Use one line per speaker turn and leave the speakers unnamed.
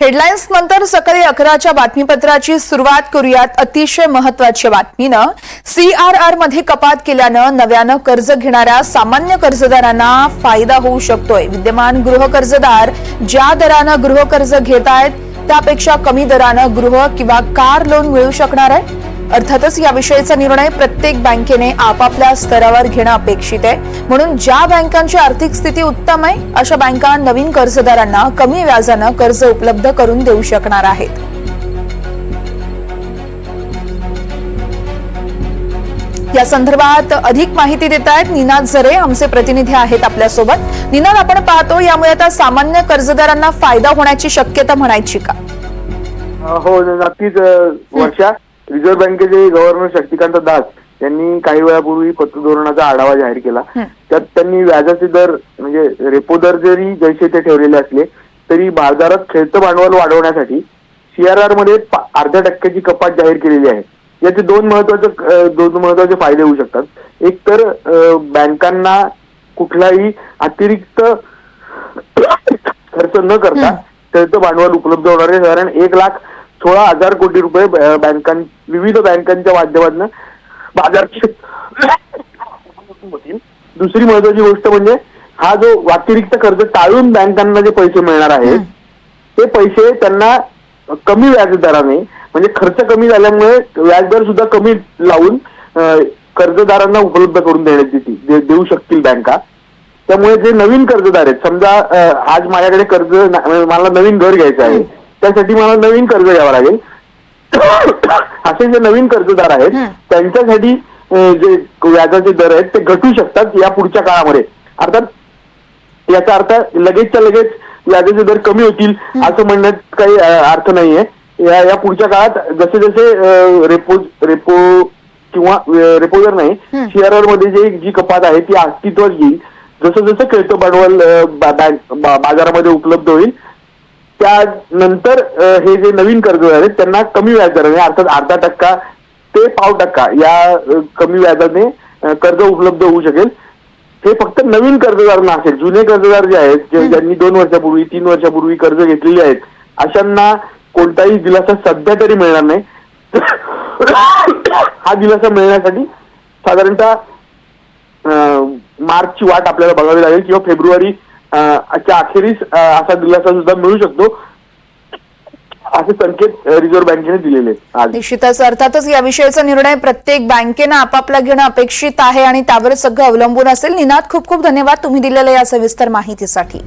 Headlines नंतर सकाळी अकराच्या बातमीपत्राची सुरुवात करूयात. अतिशय महत्त्वाच्या बातमीनं. सीआरआरमध्ये कपात केल्यानं नव्यानं कर्ज घेणाऱ्या सामान्य कर्जदारांना फायदा होऊ शकतोय. विद्यमान गृह कर्जदार ज्या दरानं गृह कर्ज घेत आहेत त्यापेक्षा कमी दरानं गृह किंवा कार लोन मिळू शकणार आहे अर्थातच याविषयीचा निर्णय प्रत्येक बँकेने आपापल्या स्तरावर घेणं अपेक्षित आहे. म्हणून ज्या बँकांची आर्थिक स्थिती उत्तम आहे अशा बँका नवीन कर्जदारांना कमी व्याजानं कर्ज उपलब्ध करून देऊ शकणार आहेत. या संदर्भात अधिक माहिती देत आहेत निनाद झरे आमचे प्रतिनिधी आहेत आपल्यासोबत. निनाद आपण पाहतो यामुळे आता सामान्य कर्जदारांना फायदा होण्याची शक्यता म्हणायची का?
हो नक्कीच वर्षा रिझर्व्ह बँकेचे गव्हर्नर शक्तिकांत दास यांनी काही वेळापूर्वी पतधोरणाचा आढावा जाहीर केला. त्यात त्यांनी व्याजाचे दर म्हणजे रेपो दर जरी जैसे ते ठेवलेले असले तरी बाजारात खेळतं भांडवल वाढवण्यासाठी सीआरआरमध्ये अर्ध्या टक्क्याची कपात जाहीर केलेली आहे. याचे दोन महत्त्वाचे दोन महत्त्वाचे फायदे होऊ शकतात. एक तर बँकांना कुठलाही अतिरिक्त खर्च न करता खेळतं भांडवल उपलब्ध होणार आहे. साधारण एक लाख सोळा हजार कोटी रुपये बँकां विविध बँकांच्या माध्यमातून बाजारपेठ होतील. दुसरी महत्वाची गोष्ट म्हणजे हा जो अतिरिक्त कर्ज टाळून बँकांना जे पैसे मिळणार आहेत ते पैसे त्यांना कमी व्याजदराने म्हणजे खर्च कमी झाल्यामुळे व्याजदर सुद्धा कमी लावून कर्जदारांना उपलब्ध करून देण्यात येतील दे- देऊ शकतील बँका. त्यामुळे जे नवीन कर्जदार आहेत समजा आज माझ्याकडे कर्ज मला नवीन घर घ्यायचं आहे त्यासाठी मला नवीन कर्ज घ्यावं लागेल. असे जे नवीन कर्जदार आहेत त्यांच्यासाठी जे व्याजाचे दर आहेत ते घटू शकतात या पुढच्या काळामध्ये. अर्थात याचा अर्थ लगेचच्या लगेच व्याजाचे दर कमी होतील असं म्हणण्यात काही अर्थ नाहीये. या या पुढच्या काळात जसे जसे रेपो रेपो किंवा रेपो दर नाही सीआरआरमध्ये जे जी कपात आहे ती अस्तित्वात येईल. जसं जसं खेळतं भांडवल बाजारामध्ये उपलब्ध होईल त्यानंतर हे जे नवीन कर्जदार आहेत त्यांना कमी व्याजदराने अर्थात अर्धा टक्का ते पाव टक्का या कमी व्याजाने कर्ज उपलब्ध होऊ शकेल. हे फक्त नवीन कर्जदारांना असेल जुने कर्जदार जे आहेत जे ज्यांनी दोन वर्षापूर्वी तीन वर्षापूर्वी कर्ज घेतलेली आहेत अशांना कोणताही दिलासा सध्या तरी मिळणार नाही. हा दिलासा मिळण्यासाठी साधारणतः मार्चची वाट आपल्याला बघावी लागेल किंवा फेब्रुवारी अखेरीस असा दिलासा सुद्धा मिळू शकतो. असे संकेत रिझर्व्ह बँकेने दिलेले आहेत आज.
निश्चितच अर्थातच याविषयीचा निर्णय प्रत्येक बँकेनं आपापला घेणं अपेक्षित आहे आणि त्यावर सगळं अवलंबून असेल. निनाद खूप खूप धन्यवाद तुम्ही दिलेल्या या सविस्तर माहितीसाठी.